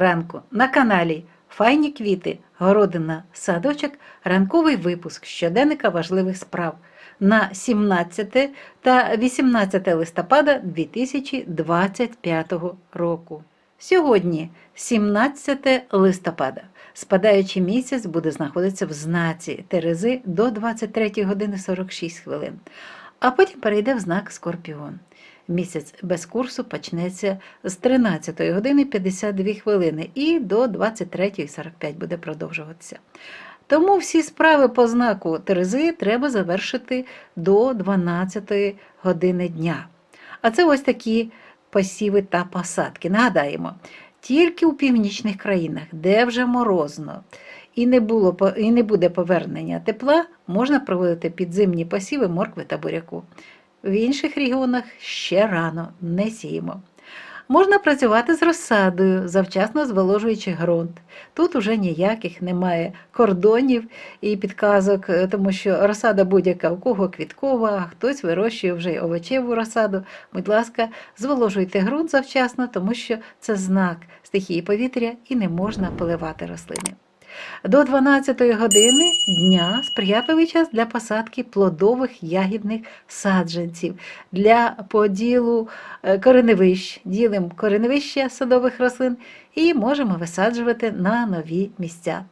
ранку на каналі Файні квіти, городина, садочок, ранковий випуск щоденника важливих справ на 17 та 18 листопада 2025 року. Сьогодні 17 листопада. Спадаючий місяць буде знаходитися в знаці Терези до 23 години 46 хвилин, а потім перейде в знак Скорпіон. Місяць без курсу почнеться з 13 години 52 хвилини і до 23.45 буде продовжуватися. Тому всі справи по знаку Терези треба завершити до 12 години дня. А це ось такі посіви та посадки. Нагадаємо, тільки у північних країнах, де вже морозно і не, було, і не буде повернення тепла, можна проводити підзимні посіви моркви та буряку. В інших регіонах ще рано не сіємо. Можна працювати з розсадою, завчасно зволожуючи ґрунт. Тут уже ніяких немає кордонів і підказок, е, тому що розсада будь-яка, у кого квіткова, хтось вирощує вже й овочеву розсаду. Будь ласка, зволожуйте ґрунт завчасно, тому що це знак стихії повітря і не можна поливати рослини. До 12 години дня сприятливий час для посадки плодових ягідних саджанців, для поділу е, кореневищ. Ділимо кореневища садових рослин і можемо висаджувати на нові місця.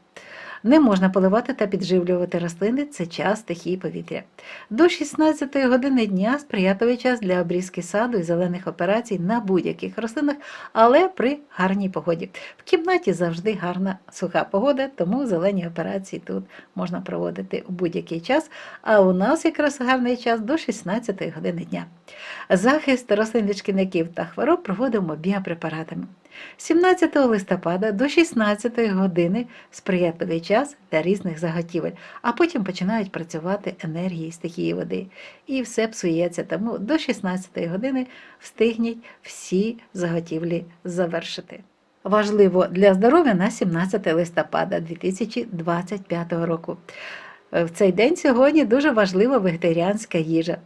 Не можна поливати та підживлювати рослини це час стихії повітря. До 16 години дня сприятливий час для обрізки саду і зелених операцій на будь-яких рослинах, але при гарній погоді. В кімнаті завжди гарна суха погода, тому зелені операції тут можна проводити у будь-який час. А у нас якраз гарний час до 16 години дня. Захист рослин від шкідників та хвороб проводимо біопрепаратами. 17 листопада до 16 години сприятливий час для різних заготівель, а потім починають працювати енергії стихії води. І все псується, тому до 16 години встигніть всі заготівлі завершити. Важливо для здоров'я на 17 листопада 2025 року. Е, В цей день сьогодні дуже важлива вегетаріанська їжа.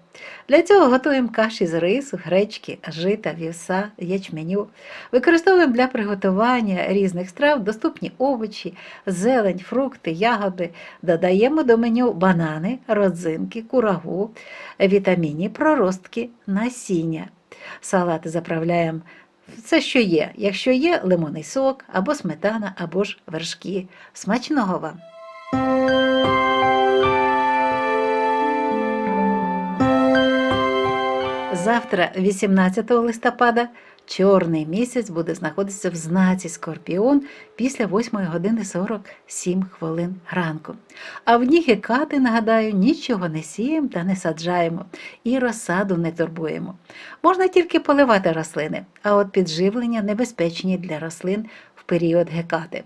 Для цього готуємо каші з рису, гречки, жита, вівса, ячменю. Використовуємо для приготування різних страв доступні овочі, зелень, фрукти, ягоди. Додаємо до меню банани, родзинки, курагу, вітамінні проростки, насіння. Салати заправляємо все, що є. Якщо є лимонний сок, або сметана, або ж вершки. Смачного вам! Завтра, 18 листопада, чорний місяць буде знаходитися в знаці Скорпіон після 8 години 47 хвилин ранку. А в дні Гекати, нагадаю, нічого не сіємо та не саджаємо і розсаду не турбуємо. Можна тільки поливати рослини, а от підживлення небезпечні для рослин в період Гекати.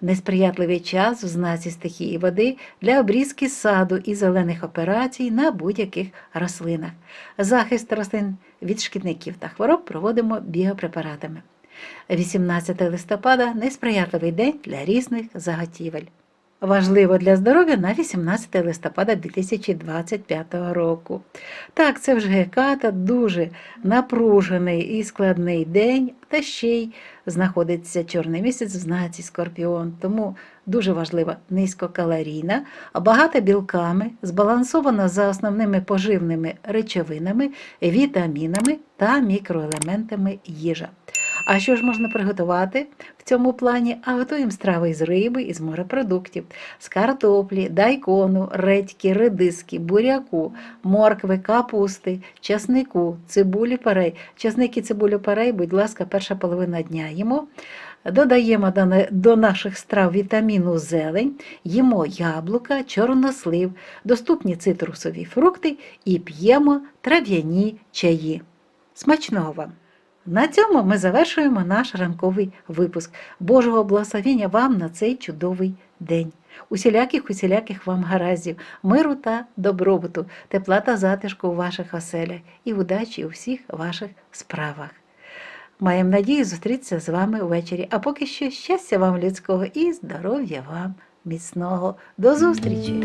Несприятливий час в знаці стихії води для обрізки саду і зелених операцій на будь-яких рослинах. Захист рослин від шкідників та хвороб проводимо біопрепаратами. 18 листопада несприятливий день для різних заготівель. Важливо для здоров'я на 18 листопада 2025 року. Так, це вже геката, дуже напружений і складний день, та ще й знаходиться чорний місяць в знаці Скорпіон. Тому дуже важлива низькокалорійна, багата білками, збалансована за основними поживними речовинами, вітамінами та мікроелементами їжа. А що ж можна приготувати в цьому плані? А готуємо страви із риби, із морепродуктів, з картоплі, дайкону, редьки, редиски, буряку, моркви, капусти, часнику, цибулі парей. Часник і цибулю парей, будь ласка, перша половина дня їмо. Додаємо до наших страв вітаміну зелень, їмо яблука, чорнослив, доступні цитрусові фрукти і п'ємо трав'яні чаї. Смачного вам! На цьому ми завершуємо наш ранковий випуск. Божого благословення вам на цей чудовий день. Усіляких, усіляких вам гараздів, миру та добробуту, тепла та затишку у ваших оселях і удачі у всіх ваших справах. Маємо надію зустрітися з вами ввечері. А поки що щастя вам людського і здоров'я вам міцного. До зустрічі!